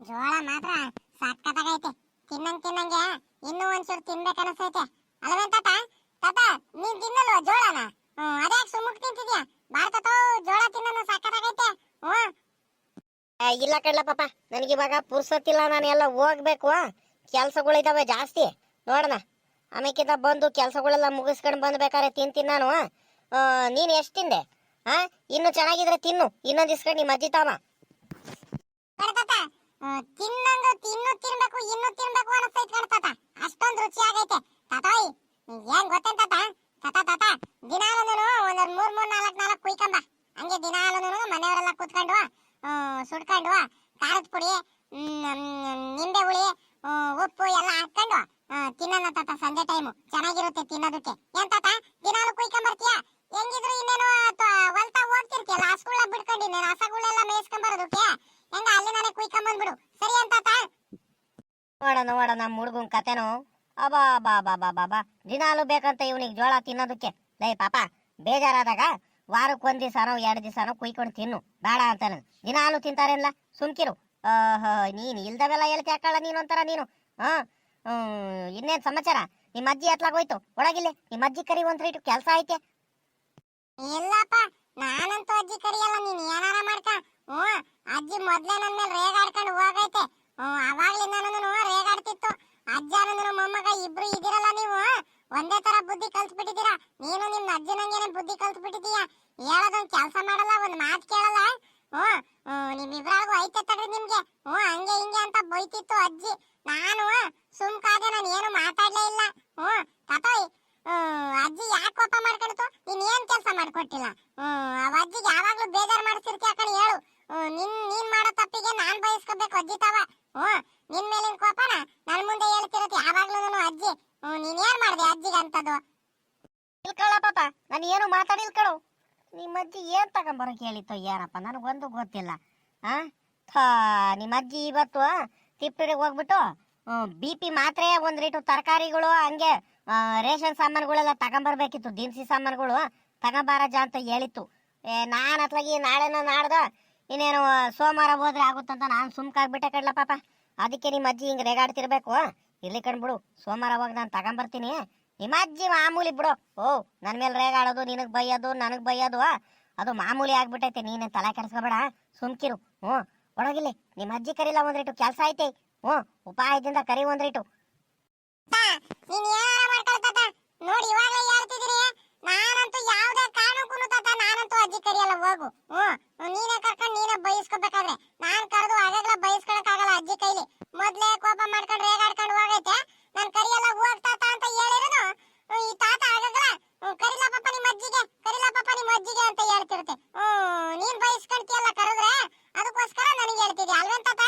ಜೋಳ ಮಾತ್ರ ಸಕ್ಕತ್ತಾಗೈತೆ ತಿನ್ನಂಗ್ ತಿನ್ನಂಗೆ ಇನ್ನೂ ಒಂಚೂರು ತಿನ್ಬೇಕು ಅನಿಸ್ತೈತೆ ಅಲ್ವೇನ್ ತಾತ? ತಾತ ನೀನ್ ತಿನ್ನಲ್ವಾ ಜೋಳನ? ಅದೇ ಸುಮ್ಮಕ್ ತಿಂತಿದ್ಯಾ? ಭಾರತ ಜೋಳ ತಿನ್ನೋದು ಸಕ್ಕತ್ತಾಗೈತೆ ಆ, ಇಲ್ಲ ಕಡ್ಲ ಪಾಪ ನನಗೆ ಇವಾಗ ಪುರ್ಸತ್ತಿಲ್ಲ ನಾನು ಎಲ್ಲ ಹೋಗ್ಬೇಕು. ಕೆಲ್ಸಗಳಿದಾವೆ ಜಾಸ್ತಿ. ನೋಡೋಣ. ಆಮೇಕಿಂತ ಬಂದು ಕೆಲಸಗಳೆಲ್ಲ ಮುಗಿಸ್ಕೊಂಡು ಬಂದ್ಬೇಕಾದ್ರೆ ತಿಂತೀನಿ ನಾನು. ನೀನು ನೀನ್ ಎಷ್ಟು ತಿಂದೆ? ಹಾಂ ಇನ್ನು ಚೆನ್ನಾಗಿದ್ರೆ ತಿನ್ನು. ಇನ್ನೊಂದು ಇಸ್ಕೊಂಡು ನಿಮ್ಮ ಅಜ್ಜಿ ತಾಮ ಹ್ಮ್, ತಿನ್ನು ತಿನ್ಬೇಕು ಇನ್ನು ತಿನ್ಬೇಕು ಅನಿಸ್ತೈತೆ ಕಣ ತಾತ. ಅಷ್ಟೊಂದು ರುಚಿ ಆಗೈತೆ. ತಾತೋಯ್ ಏನ್ ಗೊತ್ತೇನ್ ತಾತ? ತಾತ ತಾತ ದಿನಾಲೂನು ಒಂದೊಂದು ಮೂರ್ ಮೂರ್ ನಾಲ್ಕು ನಾಲ್ಕ್ ಕುಯ್ಕಂಬ. ಹಂಗೆ ದಿನಾಲೂನು ಮನೆಯವರೆಲ್ಲ ಕೂತ್ಕೊಂಡು ಸುಡ್ಕೊಂಡು ಖಾರದ ಪುಡಿ ಹ್ಮ್, ಹ್ಮ್, ನಿಂಬೆ ಹುಳಿ ಹ್ಮ್, ಉಪ್ಪು ಎಲ್ಲ ಹಾಕೊಂಡು ಹ್ಮ್, ತಿನ್ನೋಣ ತಾತ ಸಂಜೆ ಟೈಮು ಚೆನ್ನಾಗಿರುತ್ತೆ ತಿನ್ನೋದಕ್ಕೆ ಏನ್ ತಾತ ದಿನಾಲು ಕುಯ್ಕೊಂಬರ್ತೀಯ ಹೆಂಗಿದ್ರು ಇನ್ನೇನು ತ- ಹೊಲ್ತಾ ಹೋಗ್ತಿರ್ತೀಯಲ್ಲ ಹಸುಗಳ ಬಿಡ್ಕೊಂಡು ಇನ್ನೇನು ಹಸಗಳೆಲ್ಲ ಮೇಯಿಸ್ಕೊಂಬರೋದಕ್ಕೆ ಹೆಂಗ ಅಲ್ಲಿ ನಾನೇ ಕುಯ್ಕೊಂಬಂದ್ಬಿಡು ಸರಿ ಅಂತ ತಾತ ನೋಡ ನೋಡ ನಮ್ಮ ಹುಡುಗನ್ ಕತೆನು ಅಬಾ ಬಾ ಬಾ ಬಾ ಬಾ ಬೇಕಂತ ಇವನಿಗೆ ಜೋಳ ತಿನ್ನೋದಕ್ಕೆ. ಲೈ ಪಾಪ, ಬೇಜಾರಾದಾಗ ವಾರಕ್ಕೆ ಒಂದ್ ದಿವಸನೋ ಎರಡು ದಿವಸನೋ ಕುಯ್ಕೊಂಡು ತಿನ್ನು. ಬೇಡ ಅಂತಾನೆ. ದಿನಾಲು ತಿಂತಾರೇನಲ್ಲ ಸುಮ್ಕಿರು. ನೀನ್ ಇಲ್ದವೆಲ್ಲ ಹೇಳ್ತಿ ಹಾಕಲ್ಲ ನೀನು ಒಂಥರ ನೀನು. ಹಾ? ಇನ್ನೇನು ಸಮಾಚಾರ? ನಿಮ್ಮ ಅಜ್ಜಿ ಎತ್ಲಾಗ ಹೋಯ್ತು. ಒಳಗಿಲ್ಲಿ. ನಿಮ್ಮ ಅಜ್ಜಿ ಕರಿ ಒಂದ್ ಇಟ್ಟು ಕೆಲಸ ಐತೆ. ಇಲ್ಲಪ್ಪ, ನಾನಂತೂ ಅಜ್ಜಿ ಕರಿಯಲ್ಲ, ನೀನು ಏನಾರ ಮಾಡ್ಕ. ಹ್ಞೂ, ಅಜ್ಜಿ ಮೊದ್ಲೇ ನನ್ನ ಮೇಲೆ ರೇಗಾಡ್ಕೊಂಡು ಹೋಗೈತೆ. ಹ್ಮ್ ಅವಾಗ್ಲಿಂದನೂ ರೇಗಾಡ್ತಿತ್ತು ಅಜ್ಜನೂ ಮೊಮ್ಮಗ ಇಬ್ರು ಇದಿರಲ್ಲ ನೀವು. ಒಂದೇ ತರ ಬುದ್ಧಿ ಕಲ್ತ್ಬಿಟ್ಟಿದ್ದೀರಾ? ನೀನು ನಿಮ್ ಅಜ್ಜನಂಗೇನೆ ಬುದ್ಧಿ ಕಲ್ತ್ಬಿಟ್ಟಿದೀಯ ಹೇಳೋದೊಂದ್ ಕೆಲಸ ಮಾಡಲ್ಲ, ಒಂದ್ ಮಾತ್ ಕೇಳಲ್ಲ ಹ್ಮ್ ನಿಮ್ ನಿಮ್ಮಿಬ್ರಾಗೂ ಐತೆ ತಡ್ರಿ ನಿಮ್ಗೆ. ಹ್ಮ್ ಹಂಗೆ ಹಿಂಗೆ ಅಂತ ಬೈತಿತ್ತು ಅಜ್ಜಿ. ನಾನು ಸುಮ್ಕಾದೆ ನಾನು ಏನು ಮಾತಾಡ್ಲೇ ಇಲ್ಲ. ಹ್ಮ್ ತಾತೋಯ್ ಅಜ್ಜಿ ಯಾಕೆ ಕೋಪ ಮಾಡ್ಕೊಳ್ತು? ನೀನ್ ಏನ್ ಕೆಲಸ ಮಾಡ್ಕೊಟ್ಟಿಲ್ಲ? ಅವ ಅಜ್ಜಿಗೆ ಯಾವಾಗ್ಲೂ ಬೇಜಾರ್ ಮಾಡ್ಸಿರ್ತಿ ಕಣ್, ಹೇಳು. ನಿನ್, ನೀನ್ ಮಾಡೋ ತಪ್ಪಿಗೆ ನಾನ್ ಬಯಸ್ಕೋಬೇಕು ಅಜ್ಜಿ ತವ. ಹ್ಮ್ ನಿನ್ ಮೇಲಿನ ಕೋಪನ ನನ್ ಮುಂದೆ ಹೇಳ್ತಿರತ್ತೆ ಯಾವಾಗ್ಲೂ ಅಜ್ಜಿ. ನೀನ್ ಏನ್ ಮಾಡ್ದೆ ಅಜ್ಜಿಗೆ ಅಂತದ್ದು ಇಲ್ಕಳ ಪಾಪ. ನಾನು ಏನು ಮಾತಾಡಿಲ್ಕಳು ನಿಮ್ಮ ಅಜ್ಜಿ ಏನ್ ತಗೊಂಬರಕ್ ಕೇಳಿತ್ತು ಯಾರಪ್ಪ? ನನಗೊಂದು ಗೊತ್ತಿಲ್ಲ. ಆ? ಥಾ ನಿಮ್ಮ ಅಜ್ಜಿ ಇವತ್ತು ತಿಪ್ಪರಿಗೆ ಹೋಗ್ಬಿಟ್ಟು ಬಿ ಪಿ ಮಾತ್ರೆ, ಒಂದ್ ರೀಟು ತರಕಾರಿಗಳು, ಹಂಗೆ ರೇಷನ್ ಸಾಮಾನುಗಳೆಲ್ಲ ತಗೊಂಬರ್ಬೇಕಿತ್ತು. ದಿನಸಿ ಸಾಮಾನುಗಳು ತಗೊಂಬಾರಜ ಅಂತ ಹೇಳಿತ್ತು. ನಾನು ಅತ್ಲಾಗಿ ನಾಳೆನ ನಾಡ್ದ ಇನ್ನೇನು ಸೋಮವಾರ ಹೋದ್ರೆ ಆಗುತ್ತಂತ ನಾನು ಸುಮ್ಕಾಗ್ಬಿಟ್ಟೆ ಕಡ್ಲ ಪಾಪ. ಅದಕ್ಕೆ ನಿಮ್ಮ ಅಜ್ಜಿ ಹಿಂಗೆ ರೇಗಾಡ್ತಿರ್ಬೇಕು ಇಲ್ಲಿ ಕಣ್ಬಿಡು ಸೋಮವಾರ ಅವಾಗ ನಾನು ತಗೊಂಬರ್ತೀನಿ. ನಿಮ್ಮಜ್ಜಿ ಮಾಮೂಲಿ ಬಿಡು. ಓ ನನ್ನ ಮೇಲೆ ರೇಗಾಡೋದು ನಿನಗೆ ಬೈಯೋದು, ನನಗೆ ಬೈಯೋದು ಅದು ಮಾಮೂಲಿ ಆಗ್ಬಿಟ್ಟೈತೆ. ನೀನು ತಲೆ ಕೆಡಿಸ್ಕೋಬೇಡ ಸುಮ್ಕಿರು. ಹ್ಞೂ. ಒಣಗಿಲ್ಲಿ ನಿಮ್ಮ ಅಜ್ಜಿ ಕರಿಲ್ಲ ಒಂದ್ರಿಟ್ಟು ಕೆಲಸ ಐತೆ. ಹ್ಞೂ. ಉಪಾಯದಿಂದ ಕರಿ ಒಂದ್ರಿಟ್ಟು ನೋಡಿ ಇವಾಗಲೇ ಹೇಳ್ತಿದ್ದೀರಿ ನಾನಂತೂ ಯಾವ್ದೇ ಕಾರಣಕ್ಕೂ ತಾತ ನಾನಂತೂ ಅಜ್ಜಿ ಕರಿಯಲ್ಲ ಹೋಗು ಹ್ಮ್ ನೀನೇ ಕರ್ಕೊಂಡು ನೀನೇ ಬಯಸ್ಕೋಬೇಕಾದ್ರೆ ನಾನ್ ಕರೆದು ಆಗಾಗ್ಲ ಬಯಸ್ಕೊಳಕ್ಕಾಗಲ್ಲ ಅಜ್ಜಿ ಕೈಲಿ ಮೊದ್ಲೇ ಕೋಪ ಮಾಡ್ಕೊಂಡು ರೇಗಾಡ್ಕೊಂಡು ಹೋಗೈತೆ ನಾನ್ ಕರಿಯಲ್ಲ ಹೋಗ್ ತಾತ ಅಂತ ಹೇಳಿರೋದು ಹ್ಮ್, ಈ ತಾತ ಆಗಾಗ್ಲ ಹ್ಮ್, ಕರಿಲ ಪಾಪ ನಿಮ್ಮ ಅಜ್ಜಿಗೆ ಕರಿಲ ಪಾಪ ನಿಮ್ಮ ಅಜ್ಜಿಗೆ ಅಂತ ಹೇಳ್ತಿರುತ್ತೆ ಹ್ಮ್ ನೀನ್ ಬಯಸ್ಕೊಂತೀಯಲ್ಲ ಕರೆದ್ರೆ ಅದಕ್ಕೋಸ್ಕರ ನನಗೆ ಹೇಳ್ತಿದ್ದೆ ಅಲ್ವೇನ್ ತಾತ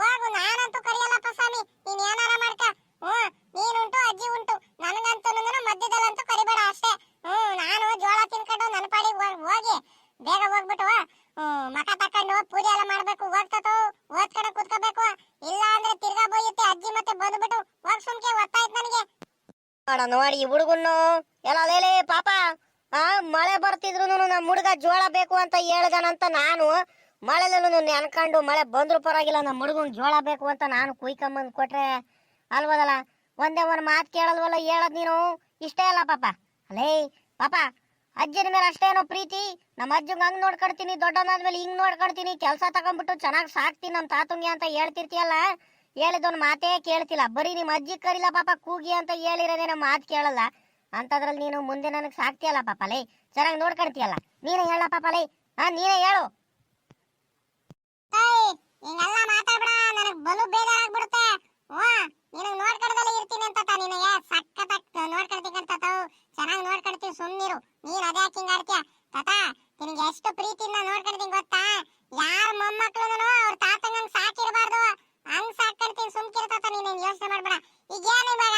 ಹೋಗು ನಾನಂತೂ ಕರಿಯಲ್ಲಪ್ಪ ಸ್ವಾಮಿ ನೀನ್ ಏನಾರ ಮಾಡ್ಕ ಹ್ಮ್ ನೀನುಂಟು ಅಜ್ಜಿ ಉಂಟು ನನಗಂತೂ ಮಧ್ಯದಲ್ಲಂತೂ ಕರಿಬೇಡ ಅಷ್ಟೇ ಹ್ಮ್ ನಾನು ಜೋಳ ತಿನ್ಕೊಂಡು ನನ್ನ ಪಾಡಿಗೆ ಹೋಗ್- ಹೋಗಿ ಬೇಗ ಹೋಗ್ಬಿಟ್ಟು ಮಕ ತಕೊಂಡು ಪೂಜೆ ಎಲ್ಲ ಮಾಡ್ಬೇಕು ಹೋಗ್ತತೋ ಓದ್ಕಡೆ ಕುತ್ಕೋಬೇಕು. ಇಲ್ಲ ಅಂದ್ರೆ ತಿರ್ಗಾ ಬೋಯುತ್ತೆ, ಅಜ್ಜಿ ಮತ್ತೆ ಬಂದ್ಬಿಟ್ಟು ಹೋಗ್ ಸುಮ್ಕೆ, ಒತ್ತಾಯ್ತು ನನಗೆ. ನೋಡ ಹುಡುಗನ್ನು. ಎಲ್ಲ ಲೇಲೆ ಪಾಪ. ಆ, ಮಳೆ ಬರ್ತಿದ್ರು ನಮ್ಮ ಹುಡುಗ ಜೋಳ ಬೇಕು ಅಂತ ಹೇಳ್ದನಂತ ನಾನು ಮಳೆಲೂ ನೆನ್ಕೊಂಡು ಮಳೆ ಬಂದ್ರು ಪರವಾಗಿಲ್ಲ ನಮ್ಮ ಹುಡುಗನ್ ಜೋಳ ಬೇಕು ಅಂತ ನಾನು ಕುಯ್ಕೊಂಬಂದ್ ಕೊಟ್ರೆ ಅಲ್ವದಲ್ಲ? ಒಂದೇ ಒಂದು ಮಾತು ಕೇಳಲ್ವಲ್ಲ, ಹೇಳದ್ ನೀನು? ಇಷ್ಟೇ ಅಲ್ಲ ಪಾಪ. ಅಲೇ ಪಾಪ. ಅಜ್ಜನ ಮೇಲೆ ಅಷ್ಟೇನೋ ಪ್ರೀತಿ. ನಮ್ಮ ಅಜ್ಜಂಗ್ ಹಂಗ್ ದೊಡ್ಡನಾದ ಮೇಲೆ ಹಿಂಗ್ ನೋಡ್ಕೊಡ್ತೀನಿ, ಕೆಲಸ ತಗೊಂಡ್ಬಿಟ್ಟು ಚೆನ್ನಾಗಿ ಸಾಕ್ತೀನಿ ನಮ್ಮ ತಾತುಂಗಿ ಅಂತ ಹೇಳ್ತಿರ್ತೀಯಲ್ಲ? ಹೇಳಿದೊಂದು ಮಾತೇ ಕೇಳ್ತಿಲ್ಲ. ಬರೀ ನಿಮ್ಮ ಅಜ್ಜಿ ಕರಿಲ್ಲ ಪಾಪ, ಕೂಗಿ ಅಂತ ಹೇಳಿರೋದೇನೋ ಮಾತು ಕೇಳಲ್ಲ. ಅಂತದ್ರಲ್ಲಿ ನೀನು ಮುಂದೆ ನನಗೆ ಸಾಕ್ತಿಯಲ್ಲ ಪಾಪ, ಲೈ. ಚೆನ್ನಾಗಿ ನೋಡ್ಕೊಳ್ತೀಯಲ್ಲ ನೀನೇ ಹೇಳ ಪಾಪ, ಲೈ. ಹಾ, ನೀನೇ ಹೇಳು. ಹಿಂಗೆಲ್ಲ ಮಾತಾಡ್ಬೇಡ. ನನಗೆ ಬಲು ಬೇಜಾರಾಗ್ಬಿಡುತ್ತೆ. ಇರ್ತೀನಿ ಅಂತ ತಾ ನಿನಗೆ. ನೋಡ್ಕೊಳ್ತೀನಿ ತಾವು. ಚೆನ್ನಾಗಿ ನೋಡ್ಕೊಳ್ತೀನಿ ಸುಮ್ಮನಿರು ನೀನು ಅದೇ ಹಿಂಗ್ ಆಡ್ತೀಯ? ತಾತ ನಿನಗೆ ಎಷ್ಟು ಪ್ರೀತಿಯಿಂದ ನೋಡ್ಕೊಳ್ತೀನಿ ಗೊತ್ತಾ? ಯಾರ ಮೊಮ್ಮಕ್ಳು ಅವ್ರ ತಾತಂಗಂಗ್ ಸಾಕಿರ್ಬಾರ್ದು. ಹಂಗ್ ಸಾಕೊಳ್ತೀನಿ ಸುಮ್ಕಿರು ತಾತ ನೀನೇನ್ ಯೋಚನೆ ಮಾಡ್ಬೇಡ. ಈಗ ಏನು ಇವಾಗ?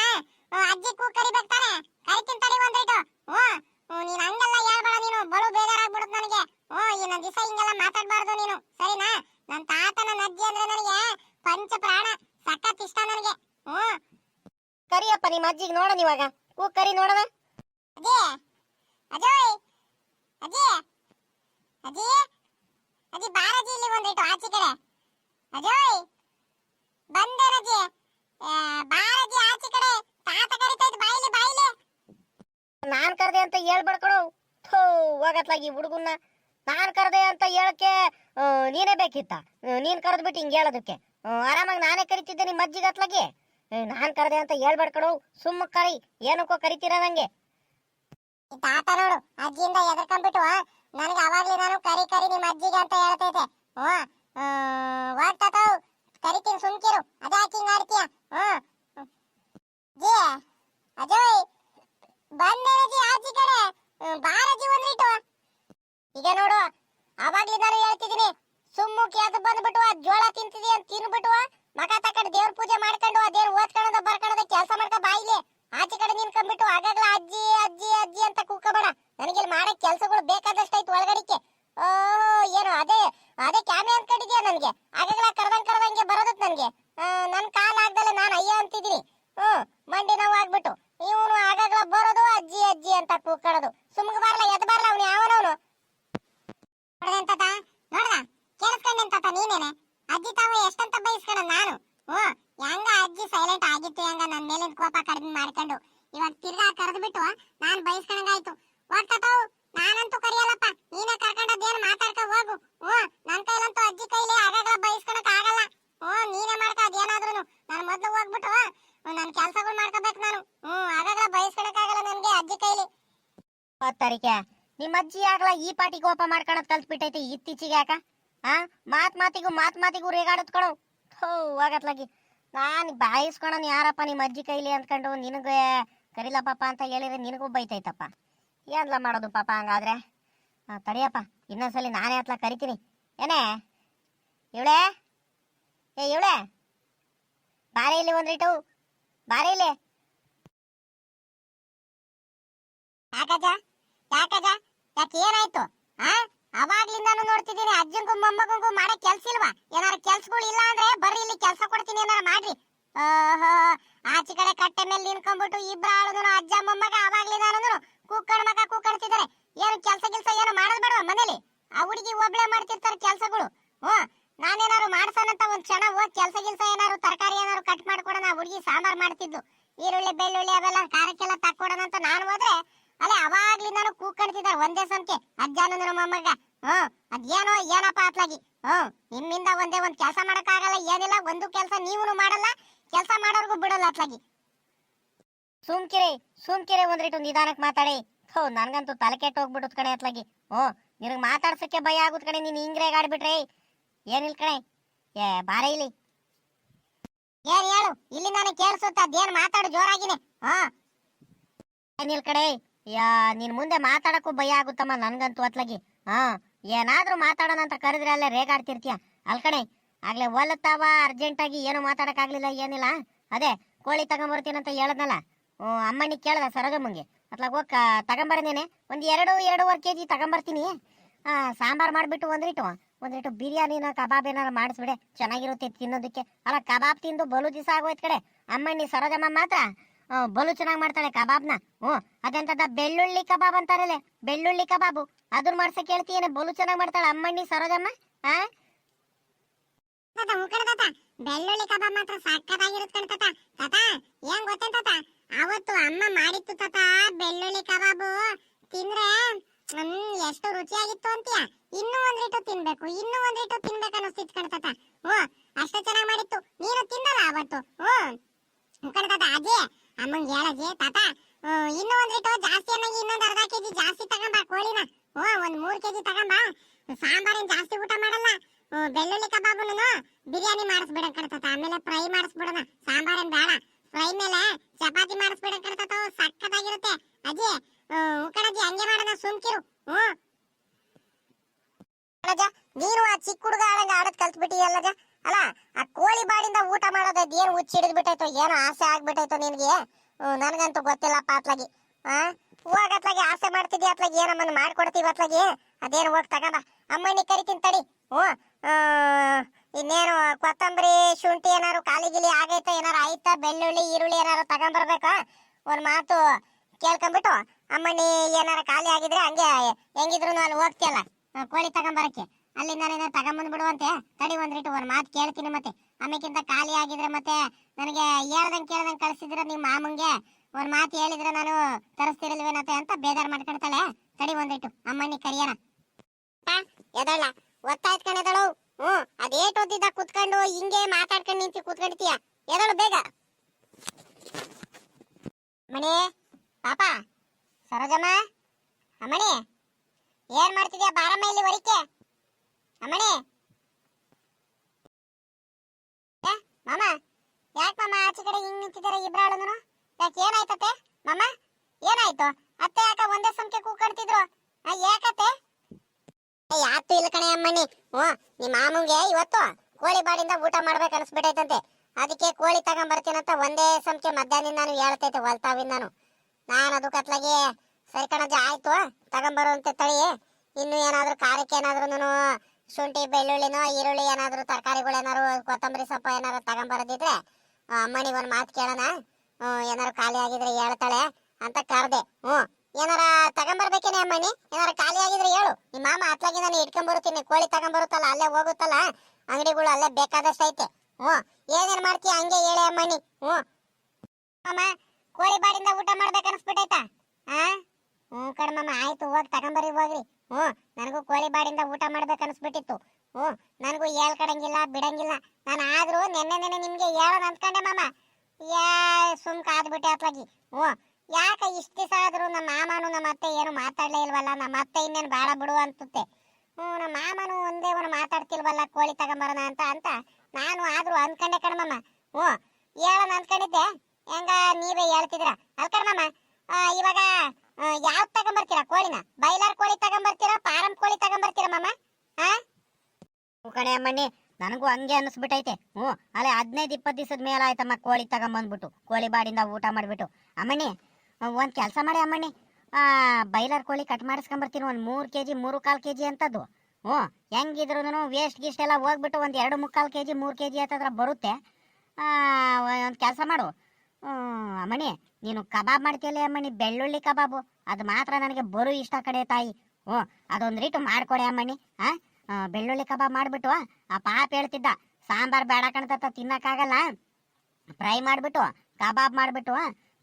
ಅಜ್ಜಿ ಕೂ ಕರಿಬೇಕು ತಾನೆ? ಕರಿತೀನಿ ತಡಿ ಹ್ಞೂ. ಹ್ಮ್, ನೀನ್ ಹಂಗೆಲ್ಲ ಹೇಳ್ಬೇಡ ನೀನು. ಬಳು ಬೇಜಾರಾಗ್ಬಿಡುತ್ತೆ ನನಗೆ. ಓ ಇನ್ನೊಂದ್ ದಿವಸ ಹಿಂಗೆಲ್ಲ ಮಾತಾಡ್ಬಾರ್ದು ನೀನು. ಸರಿನಾ? ನನ್ನ ತಾತ ನನ್ನ ಅಜ್ಜಿ ಅಂದ್ರೆ ನನಗೆ ಪಂಚ ಪ್ರಾಣ ಸಖತ್ ಇಷ್ಟ ನನಗೆ. ಹ್ಞೂ. ಕರಿಯಪ್ಪ ನಿಮ್ಮ ಅಜ್ಜಿಗೆ ನೋಡೋಣ ಇವಾಗ? ಕೂ ಕರಿ ನೋಡೋಣ ಅಜ್ಜಿ ಅಜಯ್ ಅಜ್ಜಿ ಅಜ್ಜಿ ಅಜ್ಜಿ ಬಾರಜ್ಜಿ ಇಲ್ಲಿ ಒಂದಿಟ್ಟು ಆಚೆ ಕಡೆ ಅಜಯ್ ಅಜ್ಜಿ ಆ, ಬಾರಜ್ಜಿ ಆಚೆ ಕಡೆ ತಾತ ಕರಿತೈತ್ ಬಾಯಿಲಿ ಬಾಯಿಲಿ ನಾನ್ ಕರ್ದೆ ಅಂತ ಹೇಳ್ಬೇಡ್ಕೊಡು ಥೋ ಈ ಹುಡುಗನ್ನ ನಾನ್ ಕರೆದೆ ಅಂತ ಹೇಳಕ್ಕೆ ನೀನೇ ಬೇಕಿತ್ತ? ನೀನ್ ಕರೆದ್ಬಿಟ್ಟು ಹಿಂಗೆ ಹೇಳೋದಕ್ಕೆ. ಆರಾಮಾಗಿ ನಾನೇ ಕರಿತಿದ್ದೆ ನಿಮ್ಮ ಮಜ್ಜಿಗೆ ಆ, ನಾನ್ ಕರೆದೆ ಅಂತ ಹೇಳ್ಬೇಡ್ಕೊಡು ಸುಮ್ಮ ಕರಿ ಏನಕ್ಕೋ ಕರಿತೀರ ನಂಗೆ? ತಾತ ನೋಡು ಅಜ್ಜಿಯಿಂದ ಎದರ್ಕೊಂಡ್ಬಿಟ್ಟು ನನಗೆ ಅವಾಗ್ಲೇ ನಾನು ಕರಿ ಕರಿ ನಿಮ್ಮ ಅಜ್ಜಿಗೆ ಅಂತ ಹೇಳ್ತೈತೆ. ಹ್ಞೂ ತಾತ ಕರಿತೀನಿ ಸುಮ್ಕಿರು. ಅದೇ ಹಿಂಗ್ ಆಡ್ತೀಯ? ಹ್ಞೂ ಜಿ ಅಜಯ್ ಬಂದೇನಜಿ ಆಚೆ ಕಡೆ. ಬಾರಜಿ ಒಂದಿಟ್ಟು ಈಗ ನೋಡು ಅವಾಗ್ಲಿಂದ ಹೇಳ್ತಿದ್ದೀನಿ, ಸುಮ್ಮು ಕೇಳ್ದು ಬಂದ್ಬಿಟ್ಟು ಜೋಳ ತಿಂತಿದಿ ಅಂತ ತಿನ್ಬಿಟ್ಟು ಮಕ ತಕೊಂಡು ದೇವ್ರ ಪೂಜೆ ಮಾಡ್ಕೊಂಡು ಅದೇನು ಓದ್ಕೊಳ್ಳೋದ ಬರ್ಕೊಳ್ಳೋದ ಕೆಲಸ ಮಾಡ್ಕೊ ಬಾಯಿಲಿ. ಆಚೆ ಕಡೆ ನಿನ್ಕೊಂಡ್ಬಿಟ್ಟು ಆಗಾಗ್ಲ ಅಜ್ಜಿ ಅಜ್ಜಿ ಅಜ್ಜಿ ಅಂತ ಕೂಕೋಬೇಡ ನನಗೆ ಮಾಡೋ ಕೆಲಸಗಳು ಬೇಕಾದಷ್ಟು ಐತೆ ಒಳಗಡಿಕೆ. ಓ ಏನು, ಅದೇ ಅದೇ ಕ್ಯಾಮೆ ಅನ್ಕೊಂಡಿದ್ಯಾ ನನಗೆ? ಆಗಾಗ್ಲ ಕರ್ದಂಗ್ ಕರ್ದಂಗೆ ಬರೋದತ್ ನನಗೆ. ನನ್ನ ಕಾಲ ಆಗ್ದಲ್ಲ ನಾನು ಅಯ್ಯ ಅಂತಿದ್ದೀನಿ. ಹ್ಮ್, ಮಂಡಿ ನೋವು ಆಗ್ಬಿಟ್ಟು. ಇವನು ಆಗಾಗ್ಲ ಬರೋದು ಅಜ್ಜಿ ಅಜ್ಜಿ ಅಂತ ಕೂಕೊಳ್ಳೋದು ಸುಮ್ಗ ಬರ್ಲ, ಎದ್ ಬರ್ಲ ಅವ್ನು? ಯಾವನವನು? ನೋಡ್ದಂತ ನೋಡ್ದ? ಕೇಳಿಸ್ಕೊಂಡೆಂತತ ನೀನೇನೆ? ಅಜ್ಜಿ ತಾವು ಎಷ್ಟಂತ ಬಯಸ್ಕೊಂಡ ನಾನು? ಓ ಹೆಂಗ ಅಜ್ಜಿ ಸೈಲೆಂಟ್ ಆಗಿತ್ತು, ಹೆಂಗ ನನ್ನ ಮೇಲಿನ ಕೋಪ ಕಡಿಮೆ ಮಾಡ್ಕೊಂಡು? ಇವಾಗ ತಿರ್ಗಾ ಕರೆದ್ಬಿಟ್ಟು ನಾನ್ ಬಯಸ್ಕೊಂಡಂಗಾಯ್ತು. ಹೋಗ್ತಾವು ನಾನಂತೂ ಕರಿಯಲ್ಲಪ್ಪ. ನೀನೇ ಕರ್ಕೊಂಡದ್ದೇನು ಮಾತಾಡ್ಕೊ ಹೋಗು. ಓ ನನ್ನ ಕೈಲಂತೂ ಅಜ್ಜಿ ಕೈಲಿ ಆಗಾಗ್ಲ ಬಯಸ್ಕೊಳಕ್ ಆಗಲ್ಲ. ಓ ನೀನೇ ಮಾಡ್ಕೊ ಅದೇನಾದ್ರೂ ನಾನು ಮೊದ್ಲು ಹೋಗ್ಬಿಟ್ಟು ನನ್ ಕೆಲ್ಸಗಳು ಮಾಡ್ಕೋಬೇಕು ನಾನು. ಹ್ಮ್ ಆಗಾಗ ಬಯಸ್ಕೊಳಕ್ ಆಗಲ್ಲ ನನ್ಗೆ ಅಜ್ಜಿ ಕೈಲಿ. ತಾರೀಕೆ. ನಿಮ್ಮ ಅಜ್ಜಿ ಆಗ್ಲ ಈ ಪಾಟಿ ಕೋಪ ಮಾಡ್ಕೊಳದ್ ಕಲ್ತ್ಬಿಟ್ಟೈತಿ ಇತ್ತೀಚಿಗೆ ಯಾಕ? ಆ, ಮಾತ್ ಮಾತಿಗೂ ಮಾತ್ ಮಾತಿಗೂ ರೇಗಾಡತ್ ಕಣೋ ಹೋ ಹೋಗತ್ಲಾಗಿ ನಾನು ಬಾಯಿಸ್ಕೊಳನ್ ಯಾರಪ್ಪ ನಿಮ್ಮ ಅಜ್ಜಿ ಕೈಲಿ ಅಂದ್ಕೊಂಡು ನಿನಗೆ ಕರಿಲ ಪಾಪ ಅಂತ ಹೇಳಿದ್ರೆ ನಿನಗೂ ಬೈತೈತಪ್ಪ. ಏನ್ಲ ಮಾಡೋದು ಪಾಪ ಹಂಗಾದ್ರೆ? ತಡಿಯಪ್ಪ, ಇನ್ನೊಂದ್ಸಲಿ ನಾನೇ ಹತ್ಲ ಕರಿತೀನಿ. ಏನೇ? ಇವಳೆ? ಏ, ಇವಳೆ? ಬಾರೆ ಇಲ್ಲಿ ಒಂದ್ರಿಟು ಬಾರೆ ಯಾಕಜ ಯಾಕಜ್ಜ? ಯಾಕೆ ಏನಾಯ್ತು? ಆ? ಅವಾಗ್ಲಿಂದಾನು ನೋಡ್ತಿದ್ದೀನಿ ಅಜ್ಜಂಗು ಮೊಮ್ಮಗಂಗೂ ಮಾಡೋ ಕೆಲ್ಸ ಇಲ್ವಾ? ಏನಾರ ಕೆಲ್ಸಗಳು ಇಲ್ಲ ಅಂದ್ರೆ ಬರ್ರಿ ಇಲ್ಲಿ ಕೆಲ್ಸ ಕೊಡ್ತೀನಿ ಏನಾರ ಮಾಡ್ರಿ. ಆಚೆ ಕಡೆ ಕಟ್ಟೆ ಮೇಲೆ ನಿನ್ಕೊಂಡ್ಬಿಟ್ಟು ಇಬ್ರು ಆಳುದನು ಅಜ್ಜ, ಮೊಮ್ಮಗ ಅವಾಗ್ಲಿಂದಾನು ಕೂಕ್ಕಣ್ ಮಗ ಕೂಕ್ಕಡ್ತಿದ್ದಾರೆ ಏನು ಕೆಲ್ಸ ಗಿಲ್ಸ ಏನು ಮಾಡೋದ್ ಬೇಡವಾ ಮನೇಲಿ? ಆ ಹುಡುಗಿ ಒಬ್ಳೆ ಮಾಡ್ತಿರ್ತಾರೆ ಕೆಲ್ಸಗಳು. ಹ್ಮ್. ನಾನೇನಾರು ಮಾಡ್ಸೋಣಂತ ಒಂದ್ ಕ್ಷಣ ಹೋಗಿ ಕೆಲಸ ಗಿಲ್ಸ ಏನಾರು ತರಕಾರಿ ಏನಾರು ಕಟ್ ಮಾಡ್ಕೊಡೋಣ, ಹುಡುಗಿ ಸಾಂಬಾರ್ ಮಾಡ್ತಿದ್ದು. ಈರುಳ್ಳಿ, ಬೆಳ್ಳುಳ್ಳಿ ಅವೆಲ್ಲ ಖಾರಕ್ಕೆಲ್ಲ ತಕ್ಕೊಡೋಣ ಅಂತ ನಾನು ಹೋದ್ರೆ, ಅಲ್ಲೇ ಅವಾಗ್ಲಿಂದಾನು ಕೂಕಣ್ತಿದ್ದಾರೆ ಒಂದೇ ಸಂಖ್ಯೆ. ಅಜ್ಜಾನು ನನ್ನ ಮೊಮ್ಮಗ ಹ್ಮ್ ಅದೇನೋ ಏನಪ್ಪ ಅತ್ಲಾಗಿ ಹ್ಮ್ ನಿಮ್ಮಿಂದ ಒಂದೇ ಒಂದ್ ಕೆಲಸ ಮಾಡಕ್ಕಾಗಲ್ಲ, ಏನಿಲ್ಲ, ಒಂದು ಕೆಲಸ ನೀವುನು ಮಾಡಲ್ಲ, ಕೆಲಸ ಮಾಡೋರ್ಗು ಬಿಡಲ್ಲ ಅತ್ಲಾಗಿ. ಸುಮ್ಕಿರಿ ಸುಮ್ಕಿರಿ ಒಂದ್ರಿಟ್ಟು ನಿಧಾನಕ್ಕೆ ಮಾತಾಡಿ. ಹೋ ನನ್ಗಂತೂ ತಲೆ ಕೆಟ್ಟ ಹೋಗ್ಬಿಡುತ್ ಕಣೆ ಅತ್ಲಾಗಿ. ಹ್ಮ್ ನಿನಗೆ ಮಾತಾಡ್ಸಕ್ಕೆ ಭಯ ಆಗುತ್ ಕಣೆ, ನೀನ್ ಆಡ್ಬಿಟ್ರೆ. ಏನಿಲ್ ಕಣೆ? ಏ, ಬಾರೆ ಇಲ್ಲಿ. ಏನ್ ಹೇಳು? ಇಲ್ಲಿ ನಾನು ಕೇಳಿಸುತ್ತ ಅದೇನ್ ಮಾತಾಡು, ಜೋರಾಗಿನೆ. ಹಾ. ಏನಿಲ್ಲ ಕಡೆ ಯಾ, ನಿನ್ ಮುಂದೆ ಮಾತಾಡಕ್ಕೂ ಭಯ ಆಗುತ್ತಮ್ಮ ನನ್ಗಂತೂ ಅತ್ಲಾಗಿ. ಹಾ. ಏನಾದ್ರೂ ಮಾತಾಡೋಣ ಅಂತ ಕರೆದ್ರೆ ಅಲ್ಲೇ ರೇಗಾಡ್ತಿರ್ತೀಯ. ಅಲ್ ಕಣೆ, ಆಗ್ಲೇ ಒಲ್ಲತ್ತಾವ ಅರ್ಜೆಂಟ್ ಆಗಿ ಏನು ಮಾತಾಡಕ್ಕಾಗ್ಲಿಲ್ಲ, ಏನಿಲ್ಲ ಅದೇ, ಕೋಳಿ ತಗೊಂಬರ್ತೀನಂತ ಹೇಳದ್ನಲ್ಲ? ಹ್ಞೂ ಅಮ್ಮನಿಗೆ ಕೇಳ್ದ ಸರಗಮ್ಮಂಗೆ. ಅತ್ಲಾಗ ಹೋಗಿ ತಗೊಂಬರ್ದೇನೆ. ಒಂದು ಎರಡು, ಎರಡೂವರೆ ಕೆ ಜಿ ತಗೊಂಬರ್ತೀನಿ ಸಾಂಬಾರ್ ಮಾಡಿಬಿಟ್ಟು ಒಂದ್ರಿಟ್ಟು ಒಂದ್ರಿಟ್ಟು ಬಿರಿಯಾನಿನ ಕಬಾಬ್ ಏನಾರು ಮಾಡಿಸ್ಬಿಡೆ, ಚೆನ್ನಾಗಿರುತ್ತೆ ತಿನ್ನೋದಕ್ಕೆ. ಅಲ್ಲ, ಕಬಾಬ್ ತಿಂದು ಬಲು ದಿವಸ ಆಗೋಯ್ತು ಕಡೆ. ಅಮ್ಮಣ್ಣಿ ಸರೋಜಮ್ಮ ಮಾತ್ರ? ಬಲು ಚೆನ್ನಾಗಿ ಮಾಡ್ತಾಳೆ ಕಬಾಬ್ನ? ಹ್ಞೂ ಅದೆಂತದ ಬೆಳ್ಳುಳ್ಳಿ ಕಬಾಬ್ ಅಂತಾರಲ್ಲ, ಬೆಳ್ಳುಳ್ಳಿ ಕಬಾಬು. ಅದನ್ನ ಮಾಡ್ಸಕ್ ಹೇಳ್ತೀಯೇನೆ, ಬಲು ಚೆನ್ನಾಗಿ ಮಾಡ್ತಾಳೆ ಅಮ್ಮಣ್ಣಿ ಸರೋಜಮ್ಮ ಹಾ ಬೆಳ್ಳುಳ್ಳಿ ಕಬಾಬ್ ಮಾತ್ರ ಸಕ್ಕತ್ತಾಗಿರುತ್ತೆ ಕಣ್ ತಾತ. ತಾತ, ಏನ್ ಗೊತ್ತೇನ್ ತಾತ? ಅವತ್ತು ಅಮ್ಮ ಮಾಡಿತ್ತು ತಾತ ಬೆಳ್ಳುಳ್ಳಿ ಕಬಾಬು. ತಿಂದ್ರೆ ಹ್ಮ್ ಎಷ್ಟು ರುಚಿಯಾಗಿತ್ತು ಅಂತೀಯ? ಇನ್ನೂ ಒಂದ್ ತಿನ್ಬೇಕು, ಇನ್ನೂ ಒಂದ್ ತಿನ್ಬೇಕು ಅನ್ನಿಸ್ತಿತ್ತು ಕಣ್ತಾತ. ಓ ಅಷ್ಟು ಚೆನ್ನಾಗಿ ಮಾಡಿತ್ತು. ನೀನು ತಿಂದಲ್ಲ ಅವತ್ತು? ಓ ಕಣ್ತಾತ. ಅಜಿ, ಅಮ್ಮಂಗೆ ಹೇಳಜ್ಜಿ ತಾತ ಇನ್ನೂ ಒಂದ್ ಜಾಸ್ತಿ ಅನ್ನಂಗೆ ಇನ್ನೊಂದ್ ಅರ್ಧ ಕೆಜಿ ಜಾಸ್ತಿ ತಗೊಂಬ ಕೋಳಿನ. ಓ ಒಂದ್ ಮೂರ್ ಕೆಜಿ ತಗೊಂಬ. ಸಾಂಬಾರೇನ್ ಜಾಸ್ತಿ ಊಟ ಮಾಡಲ್ಲ. ಬೆಳ್ಳುಳ್ಳಿ ಕಬಾಬುನು ಬಿರಿಯಾನಿ ಮಾಡಿಸ್ಬಿಡ ಕಣ್ತಾತ. ಆಮೇಲೆ ಫ್ರೈ ಮಾಡಿಸ್ಬಿಡೋಣ. ಸಾಂಬಾರೇನ್ ಬೇಡ. ಫ್ರೈ ಮೇಲೆ ಚಪಾತಿ ಮಾಡಿಸ್ಬಿಡ ಕಣ್ತಾತ. ಸಕ್ಕತ್ತಾಗಿರುತ್ತೆ. ಅಜಿ ಕಣಜ್ಜಿ ಹಂಗೆ ಮಾಡೋಣ ಸುಮ್ಕಿರು ಹ್ಮ್. ಅಲ್ಲಜ ನೀನು ಆ ಚಿಕ್ಕ ಹುಡುಗ ಆಡಂಗ ಆಡೋದ್ ಕಲ್ತ್ಬಿಟ್ಟಿ ಅಲ್ಲಜ ಅಲ್ಲ, ಆ ಕೋಳಿ ಬಾಡಿಂದ ಊಟ ಮಾಡೋದ್ ಏನು ಹುಚ್ಚಿಡಿದ್ ಬಿಟ್ಟೈತೋ ಏನೋ ಆಸೆ ಆಗ್ಬಿಟ್ಟೈತೋ ನಿನ್ಗೆ? ನನಗಂತೂ ಗೊತ್ತಿಲ್ಲಪ್ಪ ಅತ್ಲಾಗಿ ಆ? ಹೋಗ ಅತ್ಲಾಗಿ ಆಸೆ ಮಾಡ್ತಿದ್ದಿ ಅತ್ಲಾಗಿ? ಏನಮ್ಮನ್ ಮಾಡ್ಕೊಡ್ತೀವಿ ಅತ್ಲಾಗಿ? ಅದೇನು ಹೋಗ್ ತಗೊಂಬ. ಅಮ್ಮಣ್ಣಿ ಕರಿತೀನಿ ತಡಿ. ಹ್ಞೂ ಇನ್ನೇನು ಕೊತ್ತಂಬರಿ, ಶುಂಠಿ ಏನಾರು ಕಾಲಿಗಿಲಿ ಆಗೈತ, ಏನಾರು ಆಯ್ತಾ? ಬೆಳ್ಳುಳ್ಳಿ, ಈರುಳ್ಳಿ ಏನಾರು ತಗೊಂಬರ್ಬೇಕಾ? ಒಂದು ಮಾತು ಕೇಳ್ಕೊಂಬಿಟ್ಟು ಅಮ್ಮಣ್ಣಿ, ಏನಾರ ಖಾಲಿ ಆಗಿದ್ರೆ ಹಂಗೆ, ಹೆಂಗಿದ್ರು ಅಲ್ಲಿ ಹೋಗ್ತಿಯಲ್ಲ ಕೋಳಿ ತಗೊಂಬರಕ್ಕೆ. ಅಲ್ಲಿಂದ ನಾನು ತಗೊಂಬಂದ್ ಅಂತೆ. ತಡಿ ಒಂದ್ರಿಟ್ಟು ಒಂದು ಮಾತು ಕೇಳ್ತೀನಿ ಮತ್ತೆ. ಅಮ್ಮಕ್ಕಿಂತ ಖಾಲಿ ಆಗಿದ್ರೆ ಮತ್ತೆ ನನಗೆ ಹೇಳ್ದಂಗೆ ಕೇಳ್ದಂಗೆ ಕಳ್ಸಿದ್ರೆ ನಿಮ್ಮ ಮಾಮಂಗೆ. ಒಂದು ಮಾತು ಹೇಳಿದ್ರೆ ನಾನು ತರಿಸ್ತಿರಲ್ವೇನತ್ತೆ ಅಂತ ಬೇಜಾರ್ ಮಾಡ್ಕೊಳ್ತಾಳೆ. ತಡಿ ಒಂದಿಟ್ಟು ಅಮ್ಮನಿ ಕರಿಯೋಣ. ಎದಳ ಒತ್ತಾಯ್ತ್ ಕಣೆದಳು ಹ್ಞೂ ಅದೇಟ್ ಓದಿದ್ದ ಕುತ್ಕೊಂಡು ಹಿಂಗೆ ಮಾತಾಡ್ಕೊಂಡು ನಿಂತಿ ಕುತ್ಕೊಂಡಿತೀಯ ಎದಳು ಬೇಗ. ಪಾಪ ಸರೋಜಮ್ಮ ಅಮ್ಮಣಿ, ಏನ್ ಮಾಡ್ತಿದ್ಯಾ? ಬಾರಮ್ಮ ಇಲ್ಲಿ ವರಿಕೆ ಅಮ್ಮಣಿ. ಮಾಮ, ಯಾಕೆ ಮಾಮ ಆಚೆ ಕಡೆ ಹಿಂಗ್ ನಿಂತಿದ್ದಾರೆ ಇಬ್ರಾಳನು ಯಾಕೆ ಏನಾಯ್ತತೆ ಮಾಮ, ಏನಾಯ್ತು? ಅತ್ತೆ ಯಾಕ ಒಂದೇ ಸಂಖ್ಯೆ ಕೂಕಡ್ತಿದ್ರು ಯಾಕತ್ತೆ? ಯಾತು ಇಲ್ಲ ಕಣೆ ಅಮ್ಮಣ್ಣಿ ಓ ನಿಮ್ಮ ಮಾಮಂಗೆ ಇವತ್ತು ಕೋಳಿ ಬಾಡಿಂದ ಊಟ ಮಾಡ್ಬೇಕು ಅನ್ಸ್ಬಿಟ್ಟೈತಂತೆ ಅದಕ್ಕೆ ಕೋಳಿ ತಗೊಂಬರ್ತೀನಂತ ಒಂದೇ ಸಂಖ್ಯೆ ಮಧ್ಯಾಹ್ನ ನಾನು ಹೇಳ್ತೈತೆ ಹೊಲ್ತಾವಿಂದ ನಾನು ನಾನು ಅದು ಕತ್ಲಾಗೆ ಸರಿ ಕಣಜ್ಜ ಆಯ್ತು. ತಗೊಂಬರುವಂತ ತಳಿ. ಇನ್ನು ಏನಾದ್ರೂ ಖಾರಕ್ಕೆ ಏನಾದ್ರೂ ಶುಂಠಿ, ಬೆಳ್ಳುಳ್ಳಿನೋ, ಈರುಳ್ಳಿ ಏನಾದ್ರೂ ತರಕಾರಿಗಳು ಏನಾದ್ರು, ಕೊತ್ತಂಬರಿ ಸೊಪ್ಪು ಏನಾದ್ರು ತಗೊಂಬರೋದಿದ್ರೆ ಅಮ್ಮನಿಗೆ ಒಂದು ಮಾತು ಕೇಳೋಣ. ಏನಾರು ಖಾಲಿ ಆಗಿದ್ರೆ ಹೇಳ್ತಾಳೆ ಅಂತ ಕರ್ದೆ. ಹ್ಞೂ, ಏನಾರ ತಗೊಂಬರ್ಬೇಕೇನೆ ಅಮ್ಮನಿ ಏನಾರ ಖಾಲಿ ಆಗಿದ್ರೆ ಹೇಳು. ನಿಮ್ಮ ಮಾಮ ಅತ್ಲಾಗಿ ನಾನು ಇಟ್ಕೊಂಡ್ಬರುತ್ತೀನಿ ಕೋಳಿ ತಗೊಂಬರುತ್ತಲ್ಲ, ಅಲ್ಲೇ ಹೋಗುತ್ತಲ್ಲ. ಅಂಗಡಿಗಳು ಅಲ್ಲೇ ಬೇಕಾದಷ್ಟು ಐತೆ. ಹ್ಞೂ, ಏನೇನ್ ಮಾಡ್ತೀಯ ಹಂಗೆ ಹೇಳಿ ಅಮ್ಮನಿ ಹ್ಞೂ. ಅಮ್ಮ ಕೋಳಿ ಬಾಡಿಂದ ಊಟ ಮಾಡ್ಬೇಕು ಅನ್ಸ್ಬಿಟ್ಟೈತಾ ಆ? ಹ್ಞೂ ಕಣಮ್ಮ ಆಯ್ತು, ಹೋಗಿ, ತಗೊಂಬರಿ, ಹೋಗ್ರಿ. ಹ್ಞೂ ನನಗೂ ಕೋಳಿ ಬಾಡಿಂದ ಊಟ ಮಾಡ್ಬೇಕು ಅನ್ಸ್ಬಿಟ್ಟಿತ್ತು. ಹ್ಞೂ ನನಗೂ ಹೇಳ್ಕಡಂಗಿಲ್ಲ, ಬಿಡಂಗಿಲ್ಲ. ನಾನು ಆದ್ರೂ ನೆನ್ನೆ ನೆನ್ನೆ ನಿಮಗೆ ಹೇಳೋಣ ಅಂದ್ಕೊಂಡೆ ಮಾಮ. ಯಾ ಸುಮ್ಕ ಆದ್ಬಿಟ್ಟೆ ಅತ್ಲಾಗಿ ಹ್ಞೂ ಯಾಕೆ ಇಷ್ಟ ದಿವಸ ಆದ್ರೂ ನಮ್ಮ ಮಾಮನು ನಮ್ಮ ಅತ್ತೆ ಏನು ಮಾತಾಡ್ಲೇ ಇಲ್ವಲ್ಲ ನಮ್ಮ ಅತ್ತೆ ಇನ್ನೇನು ಭಾಳ ಬಿಡು ಅಂತುತ್ತೆ ಹ್ಞೂ ನಮ್ಮ ಮಾಮನು ಒಂದೇ ಒಂದು ಮಾತಾಡ್ತಿಲ್ವಲ್ಲ, ಕೋಳಿ ತಗೊಂಬರೋಣ ಅಂತ ಅಂತ ನಾನು ಆದ್ರೂ ಅಂದ್ಕೊಂಡೆ ಕಣಮಮ್ಮ ಹ್ಞೂ ಹೇಳೋಣ ಅಂದ್ಕೊಂಡಿದ್ದೆ. ಹೆಂಗ, ನೀವೇ ಹೇಳ್ತಿದ್ರ ಅಲ್ಕಣಮ್ಮ ಇವಾಗ ಯಾವ್ದು ತಗೊಂಬರ್ತೀರಾ? ಕೋಳಿನ? ಬೈಲರ್ ಕೋಳಿ ತಗೊಂಬರ್ತೀರಾ? ಫಾರಂ ಕೋಳಿ ತಗೊಂಬರ್ತೀರಾ ಮಾಮ? ಹಾ ಕಡೆ ಅಮ್ಮಣ್ಣಿ, ನನಗೂ ಹಂಗೆ ಅನಿಸ್ಬಿಟ್ಟೈತೆ. ಹ್ಞೂ, ಅಲ್ಲೇ ಹದಿನೈದು ಇಪ್ಪತ್ತು ದಿವಸದ ಮೇಲೆ ಆಯ್ತಮ್ಮ ಕೋಳಿ ತಗೊಂಬಂದ್ಬಿಟ್ಟು, ಕೋಳಿ ಬಾಡಿಂದ ಊಟ ಮಾಡಿಬಿಟ್ಟು. ಅಮ್ಮಣ್ಣಿ ಒಂದು ಕೆಲಸ ಮಾಡಿ ಅಮ್ಮಣ್ಣಿ. ಬೈಲರ್ ಕೋಳಿ ಕಟ್ ಮಾಡಿಸ್ಕೊಂಬರ್ತೀನಿ, ಒಂದು ಮೂರು ಕೆ ಜಿ ಮೂರು ಕಾಲು ಕೆ ಜಿ ಅಂತದ್ದು. ಹ್ಞೂ ಹೆಂಗಿದ್ರು ವೇಸ್ಟ್ ಗೀಸ್ಟ್ ಎಲ್ಲ ಹೋಗ್ಬಿಟ್ಟು ಒಂದು ಎರಡು ಮುಕ್ಕಾಲು ಕೆ ಜಿ ಮೂರು ಕೆ ಜಿ ಹತ್ತತ್ರ ಬರುತ್ತೆ ಒಂದು ಕೆಲಸ ಮಾಡು. ಹ್ಮ್, ಅಮ್ಮಣ್ಣಿ ನೀನು ಕಬಾಬ್ ಮಾಡ್ತೀಯಲ್ಲೇ ಅಮ್ಮಣಿ ಬೆಳ್ಳುಳ್ಳಿ ಕಬಾಬು. ಅದು ಮಾತ್ರ ನನಗೆ ಬರು ಇಷ್ಟ ಕಡೆ ತಾಯಿ. ಓ ಅದೊಂದು ರೀಟು ಮಾಡಿಕೊಡೆ ಅಮ್ಮಣಿ ಹಾಂ ಬೆಳ್ಳುಳ್ಳಿ ಕಬಾಬ್ ಮಾಡಿಬಿಟ್ಟು ಆ ಪಾಪ ಹೇಳ್ತಿದ್ದ ಸಾಂಬಾರ್ ಬೇಡ ಕಣ್ತತ್ತ ತಿನ್ನೋಕ್ಕಾಗಲ್ಲ. ಫ್ರೈ ಮಾಡಿಬಿಟ್ಟು ಕಬಾಬ್ ಮಾಡಿಬಿಟ್ಟು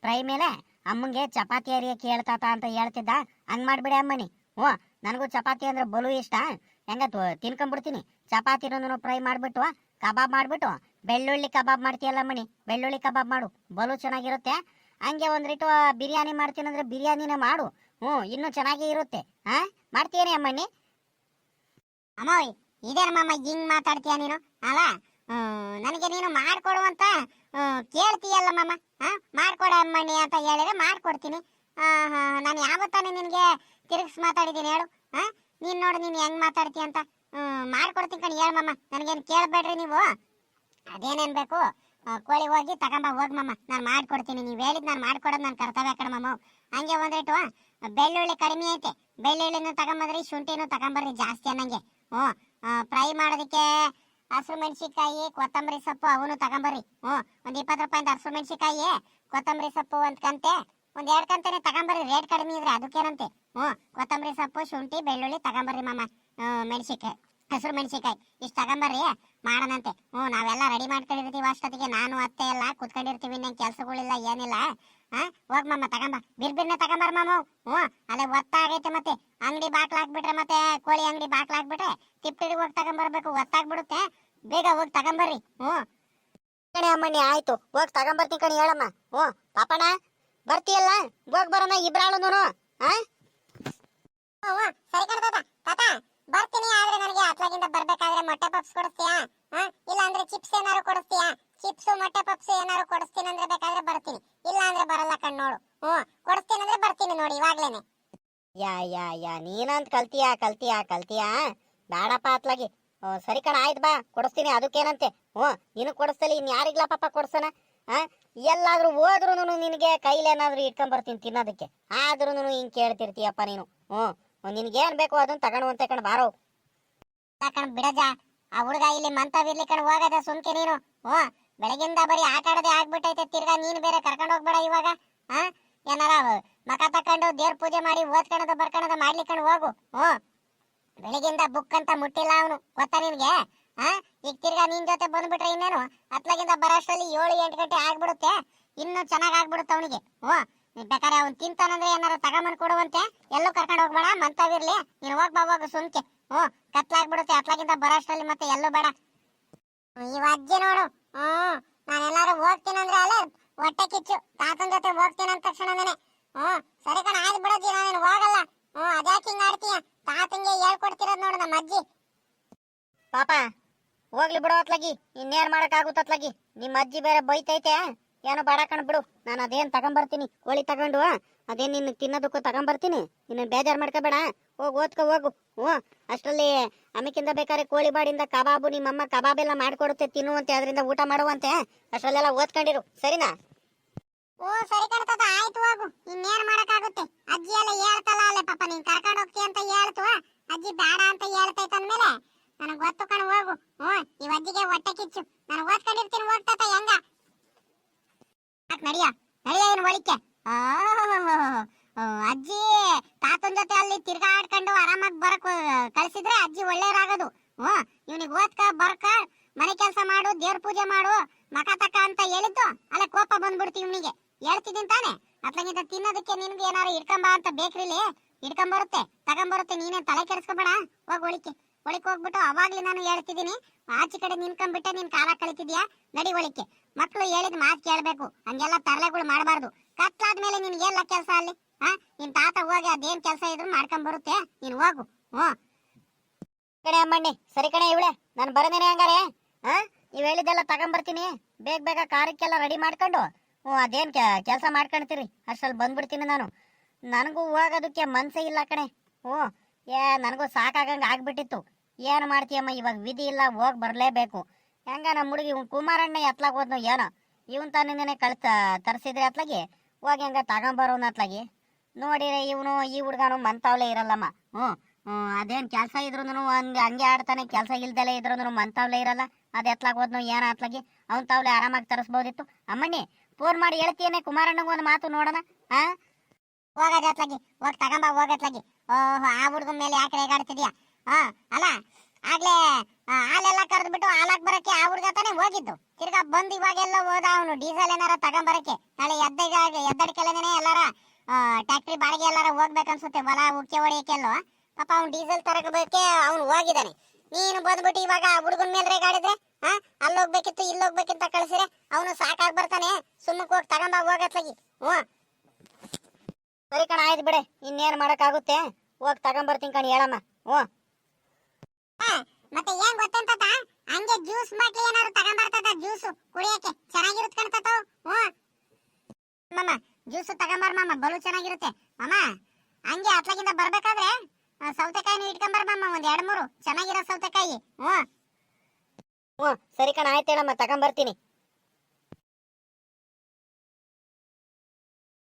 ಫ್ರೈ ಮೇಲೆ ಅಮ್ಮಂಗೆ ಚಪಾತಿ ಅರಿಯ ಹೇಳ್ತಾತ ಅಂತ ಹೇಳ್ತಿದ್ದ. ಹಂಗೆ ಮಾಡಿಬಿಡಿ ಅಮ್ಮಣಿ. ಓ ನನಗೂ ಚಪಾತಿ ಅಂದ್ರೆ ಬಲು ಇಷ್ಟ. ಹೆಂಗ ತಿನ್ಕೊಂಡ್ಬಿಡ್ತೀನಿ. ಚಪಾತಿನೂ ಫ್ರೈ ಮಾಡಿಬಿಟ್ಟು ಕಬಾಬ್ ಮಾಡ್ಬಿಟ್ಟು ಬೆಳ್ಳುಳ್ಳಿ ಕಬಾಬ್ ಮಾಡ್ತೀಯಲ್ಲ ಮಣಿ, ಬೆಳ್ಳುಳ್ಳಿ ಕಬಾಬ್ ಮಾಡು, ಬಲು ಚೆನ್ನಾಗಿರುತ್ತೆ. ಹಂಗೆ ಒಂದ್ ರೀಟು ಬಿರಿಯಾನಿ ಮಾಡ್ತೀನಂದ್ರೆ ಬಿರಿಯಾನಿನೇ ಮಾಡು. ಹ್ಞೂ, ಇನ್ನೂ ಚೆನ್ನಾಗಿ ಇರುತ್ತೆ. ಹಾ ಮಾಡ್ತೀಯನೇ ಅಮ್ಮಣ್ಣಿ? ಅಮ್ಮೋಯ್, ಇದೇನ ಮಾಮ ಹಿಂಗ್ ಮಾತಾಡ್ತೀಯ ನೀನು? ಅಲ್ಲ ನನಗೆ ನೀನು ಮಾಡ್ಕೊಡುವಂತ ಕೇಳ್ತೀಯಲ್ಲ ಮಾಮ? ಹಾ ಮಾಡ್ಕೊಡ ಅಮ್ಮಣ್ಣಿ ಅಂತ ಹೇಳಿದ್ರೆ ಮಾಡ್ಕೊಡ್ತೀನಿ. ನಾನು ಯಾವತ್ತಾನೆ ನಿನಗೆ ತಿರುಗಿಸ್ ಮಾತಾಡಿದ್ದೀನಿ ಹೇಳು. ಹಾ ನೀನು ನೋಡು ನೀನು ಹೆಂಗ್ ಮಾತಾಡ್ತೀಯ ಅಂತ. ಮಾಡ್ಕೊಡ್ತೀನಿ ಕಣ್, ಹೇಳು ಮಾಮ. ನನಗೇನು ಕೇಳಬೇಡ್ರಿ ನೀವು. ಅದೇನೇನ್ ಬೇಕು ಕೋಳಿ ಹೋಗಿ ತಗೊಂಬ ಹೋಗ್ ಮಮ್ಮ ನಾನು ಮಾಡ್ಕೊಡ್ತೀನಿ. ನೀವು ಹೇಳಿದ್ ನಾನು ಮಾಡ್ಕೊಡೋದು ನಾನು ಕರ್ತವ್ಯ ಕಣ ಹಂಗೆ ಒಂದಿಟ್ಟು ಬೆಳ್ಳುಳ್ಳಿ ಕಡಿಮೆ ಐತೆ. ಬೆಳ್ಳುಳ್ಳಿನೂ ತಗೊಂಬರ್ರಿ, ಶುಂಠಿನೂ ತಗೊಂಬರ್ರಿ ಜಾಸ್ತಿ ಅನ್ನಂಗೆ. ಹ್ಞೂ. ಫ್ರೈ ಮಾಡೋದಕ್ಕೆ ಹಸಿರು ಮೆಣಸಿನ್ಕಾಯಿ, ಕೊತ್ತಂಬರಿ ಸೊಪ್ಪು ಅವನು ತಗೊಂಬರ್ರಿ. ಹ್ಞೂ. ಒಂದು ಇಪ್ಪತ್ತು ರೂಪಾಯಿಂದ ಹಸಿರು ಮೆಣಸಿನ್ಕಾಯಿ, ಕೊತ್ತಂಬರಿ ಸೊಪ್ಪು ಒಂದು ಕಂತೆ. ಒಂದು ಎರಡು ಕಂತೆನೇ ತಗೊಂಬರ್ರಿ, ರೇಟ್ ಕಡಿಮೆ ಇದ್ರೆ ಅದಕ್ಕೇನಂತೆ. ಹ್ಞೂ. ಕೊತ್ತಂಬರಿ ಸೊಪ್ಪು, ಶುಂಠಿ, ಬೆಳ್ಳುಳ್ಳಿ ತಗೊಂಬರ್ರಿ ಮಾಮ. ಮೆಣಸಿನ್ಕಾಯಿ, ಹಸಿರು ಮೆಣಸಿನ್ಕಾಯಿ. ಇಷ್ಟು ತಗೊಂಬರ್ರಿ. ಮಾಡೋಣಂತೆ. ಹ್ಞೂ ನಾವೆಲ್ಲ ರೆಡಿ ಮಾಡ್ಕೊಂಡಿರ್ತೀವಿ ಅಷ್ಟೊತ್ತಿಗೆ. ನಾನು ಅತ್ತೆ ಎಲ್ಲ ಕುತ್ಕೊಂಡಿರ್ತೀವಿ ಇನ್ನೇನು ಕೆಲಸಗಳಿಲ್ಲ ಏನಿಲ್ಲ. ಹಾ ಹೋಗ್ ಮಮ್ಮ ತಗೊಂಬ ಬಿರ್ಬಿರ್ನೆ ತಗೊಂಬರ್ ಮಾಮ ಹ್ಞೂ ಅಲ್ಲೇ ಒತ್ತಾಗೈತೆ ಮತ್ತೆ. ಅಂಗಡಿ ಬಾಕ್ಲ ಹಾಕ್ಬಿಟ್ರೆ ಮತ್ತೆ ಕೋಳಿ ಅಂಗಡಿ ಬಾಕ್ಲ ಹಾಕ್ಬಿಟ್ರೆ ತಿಪ್ಪಿಡಿ ಹೋಗಿ ತಗೊಂಬರ್ಬೇಕು ಒತ್ತಾಗ್ಬಿಡುತ್ತೆ. ಬೇಗ ಹೋಗಿ ತಗೊಂಬರ್ರಿ ಹ್ಞೂ. ಕಣೆ ಅಮ್ಮಣ್ಣಿ ಆಯ್ತು. ಹೋಗಿ ತಗೊಂಬರ್ತೀನಿ ಕಣಿ ಹೇಳಮ್ಮ. ಹ್ಞೂ ಪಾಪಣ್ಣ ಬರ್ತೀಯಲ್ಲ? ಹೋಗಿ ಬರೋಣ ಇಬ್ರಾಳನು ಹಾ? ಸರಿ ಕಣ ತಾತ. ತಾತ. ಬರ್ತೀನಿ, ಆದ್ರೆ ನನಗೆ ಅತ್ಲಾಗಿಂದ ಬರ್ಬೇಕಾದ್ರೆ ಮೊಟ್ಟೆ ಪಪ್ಸ್ ಕೊಡಿಸ್ತೀಯಾ? ಇಲ್ಲ ಅಂದ್ರೆ ಚಿಪ್ಸ್ ಏನಾರು ಕೊಡಿಸ್ತೀಯಾ? ಚಿಪ್ಸ್ ಮೊಟ್ಟೆ ಪಪ್ಸ್ ಏನಾರು ಕೊಡಿಸ್ತೀನಿ ಅಂದ್ರೆ ಬೇಕಾದ್ರೆ ಬರ್ತೀನಿ. ಇಲ್ಲ ಅಂದ್ರೆ ಬರಲ್ಲ ಕಣ್ ನೋಡು. ಹ್ಮ್ ಕೊಡಿಸ್ತೀನಿ ಅಂದ್ರೆ ಬರ್ತೀನಿ ನೋಡಿ ಇವಾಗ್ಲೇನೆ. ಯಾ ಯಾ ಯಾ, ನೀನಂತ ಕಲ್ತಿಯಾ ಕಲ್ತಿಯಾ ಕಲ್ತಿಯಾ? ಬೇಡಪ್ಪ ಅತ್ಲಾಗಿ ಸರಿ ಕಣ, ಆಯ್ತು ಬಾ. ಕೊಡಿಸ್ತೀನಿ ಅದಕ್ಕೇನಂತೆ. ಹ್ಞೂ, ನೀನು ಕೊಡಿಸ್ತಲಿ ಇನ್ನು ಯಾರಿಗ್ಲ ಪಾಪ ಕೊಡ್ಸನ? ಹಾಂ? ಎಲ್ಲಾದರೂ ಹೋದ್ರೂ ನಿನಗೆ ಕೈಲಿ ಏನಾದರೂ ಇಟ್ಕೊಂಡ್ ಬರ್ತೀನಿ ತಿನ್ನೋದಕ್ಕೆ. ಆದ್ರೂ ಹಿಂಗೆ ಕೇಳ್ತಿರ್ತೀಯಪ್ಪ ನೀನು. ಹ್ಞೂ ನಿನ್ಗೇನ್ ಬೇಕು ಅದನ್ನ ತಗೊಂಡು ಕಣ್ ಬಾರೋ. ಕಣ್ ಬಿಡಜ ಆ ಹುಡುಗ ಇಲ್ಲಿ ಮಂತವಿರ್ಲಿ ಕಣ್, ಹೋಗದ ಸುಮ್ಕೆ ನೀನು. ಓ ಬೆಳಗಿಂದ ಬರೀ ಆಟ ಆಡದೆ ಆಗ್ಬಿಟ್ಟೈತೆ, ತಿರ್ಗಾ ನೀನ್ ಬೇರೆ ಕರ್ಕೊಂಡು ಹೋಗ್ಬೇಡ ಇವಾಗ. ಹಾ, ಏನಾರ ಮಕ ತಕೊಂಡು ದೇವ್ರ ಪೂಜೆ ಮಾಡಿ ಓದ್ಕೊಳದ ಬರ್ಕೊಳದ ಕಣ್, ಹೋಗು. ಹ್ಞೂ, ಬೆಳಗಿಂದ ಬುಕ್ ಅಂತ ಮುಟ್ಟಿಲ್ಲ ಅವನು, ಗೊತ್ತಾ ನಿನ್ಗೆ? ಆ ಈಗ ತಿರ್ಗಾ ನಿನ್ ಜೊತೆ ಬಂದ್ಬಿಟ್ರೆ ಇನ್ನೇನು? ಹತ್ಲಾಗಿಂದ ಬರೋಷ್ಟರಲ್ಲಿ ಏಳು ಎಂಟು ಗಂಟೆ ಆಗ್ಬಿಡುತ್ತೆ, ಇನ್ನು ಚೆನ್ನಾಗ್ ಆಗ್ಬಿಡುತ್ತೆ ಅವನಿಗೆ. ನೀನ್ ಬೇಕಾದ್ರೆ ಅವ್ನು ತಿಂತಾನಂದ್ರೆ ಏನಾದ್ರು ತಗೊಂಬಂದು ಕೊಡುವಂತೆ? ಎಲ್ಲೂ ಕರ್ಕೊಂಡು ಹೋಗ್ಬೇಡ ಮಂತಾಗಿರ್ಲಿ ನೀನು ಹೋಗ್ ಬಾ, ಹೋಗು, ಸುಮ್ಕೆ. ಹ್ಞೂ, ಕತ್ಲಾಗ್ಬಿಡುತ್ತೆ ಅತ್ಲಾಗಿಂತ ಬರೋಷ್ಟರಲ್ಲಿ ಮತ್ತೆ ಎಲ್ಲೂ ಬೇಡ. ಇವ ಅಜ್ಜಿ ನೋಡು. ಹ್ಮ್ ನಾನೆಲ್ಲಾರು ಹೋಗ್ತೀನಂದ್ರೆ ಅಲ್ಲ ಹೊಟ್ಟೆ ಕಿಚ್ಚು. ತಾತನ್ ಜೊತೆ ಹೋಗ್ತೀನಿ ಅಂದ ತಕ್ಷಣನೇ ಹ್ಮ್ ಸರಿ ಕಣ, ಆಯ್ತು ಬಿಡೋದಿ ನಾನು ಹೋಗಲ್ಲ. ಹ್ಮ್ ಅದ್ಯಾಕೆ ಹಿಂಗ್ ಆಡ್ತೀಯ? ತಾತಂಗೆ ಹೇಳ್ಕೊಡ್ತಿರೋದ್ ನೋಡು ನಮ್ಮ ಅಜ್ಜಿ. ಪಾಪ, ಹೋಗ್ಲಿ ಬಿಡೋ ಅತ್ಲಾಗಿ. ಇನ್ನೇನ್ ಮಾಡಕ್ ಆಗುತ್ತತ್ಲಾಗಿ ನಿಮ್ಮ ಅಜ್ಜಿ ಬೇರೆ ಬೈತೈತೆ. ಏನೋ ಬೇಡ ಬಿಡು. ನಾನು ಅದೇನ್ ತಗೊಂಬರ್ತೀನಿ? ಕೋಳಿ ತಗೊಂಡು, ಅದೇನು ನಿನ್ನ ತಿನ್ನೋದಕ್ಕೂ ತಗೊಂಬರ್ತೀನಿ? ನಿನ್ನ ಬೇಜಾರ್ ಮಾಡ್ಕೋಬೇಡ. ಹೋಗಿ ಓದ್ಕೊ, ಹೋಗು. ಹ್ಞೂ. ಅಷ್ಟರಲ್ಲಿ ಅಮಿಕಿಂದ ಬೇಕಾದ್ರೆ ಕೋಳಿ ಬಾಡಿಂದ ಕಬಾಬು ನಿಮ್ಮಮ್ಮ ಕಬಾಬ್ ಎಲ್ಲ ಮಾಡಿಕೊಡುತ್ತೆ, ತಿನ್ನುವಂತೆ, ಅದರಿಂದ ಊಟ ಮಾಡುವಂತೆ. ಅಷ್ಟರಲ್ಲೆಲ್ಲ ಓದ್ಕೊಂಡಿರು. ಸರಿನಾ? ಓ, ಸರಿ ಕಣ್ತದ ಆಯ್ತು, ಹೋಗು. ಇನ್ನೇನು ಮಾಡೋಕ್ಕಾಗುತ್ತೆ? ಅಜ್ಜಿ ಎಲ್ಲ ಹೇಳ್ತಲ್ಲ ಅಲ್ಲೇ ಪಾಪ, ನೀನ್ ಕರ್ಕೊಂಡು ಹೋಗ್ತೀಯ ಅಂತ ಹೇಳ್ತು. ಅಜ್ಜಿ ಬೇಡ ಅಂತ ಹೇಳ್ತೈತ ಅಂದ್ಮೇಲೆ ನನಗ್ ಗೊತ್ತು ಕಣ್, ಹೋಗು. ಹ್ಞೂ ಈ ಅಜ್ಜಿಗೆ ಹೊಟ್ಟೆ ಕಿಚ್ಚು. ನಾನು ಓದ್ಕೊಂಡಿರ್ತೀನಿ ಹೋಗ್ತಾತ ಹೆಂಗ? ಯಾಕ್ ನಡಿಯ ನಡಿಯ ಏನು ಒಳಿಕೆ ಅಜ್ಜಿ, ತಾತನ ಜೊತೆ ಅಲ್ಲಿ ತಿರ್ಗಾಡ್ಕೊಂಡು ಆರಾಮಾಗಿ ಬರಕ್ ಕಳ್ಸಿದ್ರೆ ಅಜ್ಜಿ ಒಳ್ಳೇರಾಗೋದು ಓ ಇವನಿಗೆ ಓದ್ಕ, ಬರ್ಕ, ಮನೆ ಕೆಲಸ ಮಾಡು, ದೇವ್ರ ಪೂಜೆ ಮಾಡು, ಮಕ ತಕ ಅಂತ ಹೇಳಿದ್ದು, ಅಲ್ಲ ಕೋಪ ಬಂದ್ಬಿಡ್ತಿ ಇವನಿಗೆ. ಹೇಳ್ತಿದ್ದೀನಿ ತಾನೆ? ಅತ್ಲಂಗಿಂತ ತಿನ್ನೋದಕ್ಕೆ ನಿನ್ಗೆ ಏನಾರು ಇಟ್ಕೊಂಬ ಅಂತ ಬೇಕ್ರಿಲಿ? ಇಟ್ಕೊಂಬರುತ್ತೆ ತಗೊಂಬರುತ್ತೆ ನೀನೇ ತಲೆ ಕೆಡಿಸ್ಕೊಬೇಡ. ಹೋಗ್ ಒಳಿಕೆ ಒಳಿಕೆ ಹೋಗ್ಬಿಟ್ಟು ಅವಾಗ್ಲಿ ನಾನು ಹೇಳ್ತಿದ್ದೀನಿ ಆಚೆ ಕಡೆ ನಿನ್ಕೊಂಡ್ಬಿಟ್ಟೆ ನೀನ್ ಕಾಲ ಕಳಿತಿದ್ಯಾ? ನಡಿ ಒಳಿಕೆ ಮಕ್ಳು ಹೇಳಿದ ಮಾತು ಕೇಳಬೇಕು. ಹಂಗೆಲ್ಲ ತರಲೆಗಳು ಮಾಡಬಾರ್ದು. ಕತ್ಲಾದ್ಮೇಲೆ ನಿನ್ಗೆ ಎಲ್ಲ ಕೆಲಸ ಅಲ್ಲಿ, ಹಾ? ನಿನ್ ತಾತ ಹೋಗಿ ಅದೇನ್ ಕೆಲಸ ಇದ್ರು ಮಾಡ್ಕೊಂಡ್ ಬರುತ್ತೆ. ನೀನ್ ಹೋಗು. ಹ್ಞೂ. ಕಣೆ ಅಮ್ಮಣ್ಣಿ, ಸರಿ ಕಣೆ ಇವಳೆ. ನಾನು ಬರದೇನೆ ಹಂಗಾರೆ? ಹಾ? ನೀವ್ ಹೇಳಿದ್ದೆಲ್ಲ ತಗೊಂಬರ್ತೀನಿ. ಬೇಗ ಬೇಗ ಕಾರಕ್ಕೆಲ್ಲ ರೆಡಿ ಮಾಡ್ಕೊಂಡು. ಹ್ಞೂ, ಅದೇನ್ ಕೆಲಸ ಮಾಡ್ಕೊಳ್ತೀರಿ ಅಷ್ಟ್ರಲ್ಲಿ ಬಂದ್ಬಿಡ್ತೀನಿ ನಾನು. ನನಗೂ ಹೋಗೋದಕ್ಕೆ ಮನಸ್ಸೇ ಇಲ್ಲ ಕಣೆ. ಹ್ಞೂ. ಏ, ನನಗೂ ಸಾಕಾಗಂಗೆ ಆಗ್ಬಿಟ್ಟಿತ್ತು. ಏನು ಮಾಡ್ತೀಯಮ್ಮ, ಇವಾಗ ವಿಧಿ ಇಲ್ಲ, ಹೋಗಿ ಬರಲೇಬೇಕು. ಹೆಂಗ ನಮ್ಮ ಹುಡುಗಿ ಕುಮಾರಣ್ಣ ಎತ್ಲಾಗ ಹೋದ್ನು ಏನೋ? ಇವನ್ ತಾನೇ ಕಳ್ತ, ತರಿಸಿದ್ರೆ ಅತ್ಲಾಗಿ? ಹೋಗಿ ಹೆಂಗ ತಗೊಂಬರೋನ್ ಅತ್ಲಾಗಿ? ನೋಡಿರೆ ಇವನು, ಈ ಹುಡುಗನು ಮಂತಾವ್ಲೆ ಇರಲ್ಲಮ್ಮ. ಹ್ಞೂ ಅದೇನ್ ಕೆಲಸ ಇದ್ರು ಹಂಗೆ ಹಂಗೆ ಆಡ್ತಾನೆ, ಕೆಲಸ ಇದ್ರು ಮಂತಾವ್ಲೆ ಇರಲ್ಲ. ಅದು ಎತ್ಲಾಗ ಹೋದ್ನು ಏನೋ ಅತ್ಲಾಗಿ? ಅವನ್ ತಾವ್ಲೆ ಆರಾಮಾಗಿ ತರಿಸ್ಬೋದಿತ್ತು. ಅಮ್ಮಣ್ಣಿ, ಫೋನ್ ಮಾಡಿ ಹೇಳ್ತೀಯನೆ ಕುಮಾರಣ್ಣಗೆ ಒಂದು ಮಾತು ನೋಡೋಣ ಹಾ ಹೋಗದ್ ಅತ್ಲಾಗಿ, ಹೋಗ್ ತಗೊಂಬ ಹೋಗತ್ಲಾಗಿ ಓಹೋ, ಆ ಹುಡುಗನ ಮೇಲೆ ಯಾಕೆ ರೇಗಾಡ್ತಿದ್ಯಾ? ಹಾ, ಅಲ್ಲ, ಆಗ್ಲೇ ಹಾಲೆಲ್ಲ ಕರೆದ್ಬಿಟ್ಟು ಹಾಲಾಕ್ ಬರಕ್ಕೆ ಆ ಹುಡುಗ ತಾನೇ ಹೋಗಿದ್ದು. ತಿರ್ಗಾ ಬಂದ್ ಇವಾಗೆಲ್ಲ ಹೋದ ಅವನು ಡೀಸೆಲ್ ಏನಾರ ತಗೊಂಬರಕ್ಕೆ ನಾಳೆ ಎದ್ದಗ ಎದ್ದಡಿಕೆಲ್ಲನೇ ಎಲ್ಲಾರ ಟ್ಯಾಕ್ಟ್ರಿ ಬಾಡಿಗೆ ಎಲ್ಲಾರ ಹೋಗ್ಬೇಕನ್ಸುತ್ತೆ, ಹೊಲ ಉಕ್ಕೆ ಹೊಡಿಯಕ್ಕೆಲ್ಲೋ ಪಾಪ ಅವ್ನು ಡೀಸೆಲ್ ತರಕಬೇಕೆ ಅವ್ನು ಹೋಗಿದ್ದಾನೆ. ನೀನು ಬಂದ್ಬಿಟ್ಟು ಇವಾಗ ಹುಡುಗನ ಮೇಲೆ ರೇಗಾಡಿದ್ರೆ ಹಾ ಅಲ್ಲಿ ಹೋಗ್ಬೇಕಿತ್ತು ಇಲ್ಲಿ ಹೋಗ್ಬೇಕಿಂತ ಕಳ್ಸಿರೆ ಅವನು ಸಾಕಾಗ್ ಬರ್ತಾನೆ. ಸುಮ್ಮಕ್ ಹೋಗಿ ತಗೊಂಬ ಹೋಗತ್ಲಾಗಿ ಹ್ಞೂ. ಸರಿ ಕಣ, ಆಯ್ತು ಬಿಡೆ. ಇನ್ನೇನ್ ಮಾಡೋಕ್ಕಾಗುತ್ತೆ? ಹೋಗಿ ತಗೊಂಬರ್ತೀನಿ ಕಣ್, ಹೇಳಮ್ಮ. ಹ್ಞೂ. ಮತ್ತೆ ಏನ್ ಗೊತ್ತಂತ ಹಂಗೆ ಜ್ಯೂಸ್ ಬಾಟ್ಲಿ ಏನಾದ್ರು ತಗೊಂಬರ್ತದ ಜ್ಯೂಸ್ ಕುಡಿಯಕ್ಕೆ ಚೆನ್ನಾಗಿರುತ್ತೆ ಕಣ್ತತ ಹ್ಮ್ ಮಮ್ಮ ಜ್ಯೂಸ್ ತಗೊಂಬರ್ ಮಾಮ, ಬಲು ಚೆನ್ನಾಗಿರುತ್ತೆ. ಮಾಮ, ಹಂಗೆ ಅತ್ಲಾಗಿಂದ ಬರ್ಬೇಕಾದ್ರೆ ಸೌತೆಕಾಯಿ ಸೌತೆಕಾಯಿನ ಇಟ್ಕೊಂಬರ್ ಮಾಮ, ಒಂದ್ ಎರಡ್ ಮೂರು. ಚೆನ್ನಾಗಿರೋ ಸೌತೆಕಾಯಿ. ಹ್ಮ್ ಹ್ಞೂ, ಸರಿ ಕಣ, ಆಯ್ತು ಹೇಳಮ್ಮ, ತಗೊಂಬರ್ತೀನಿ.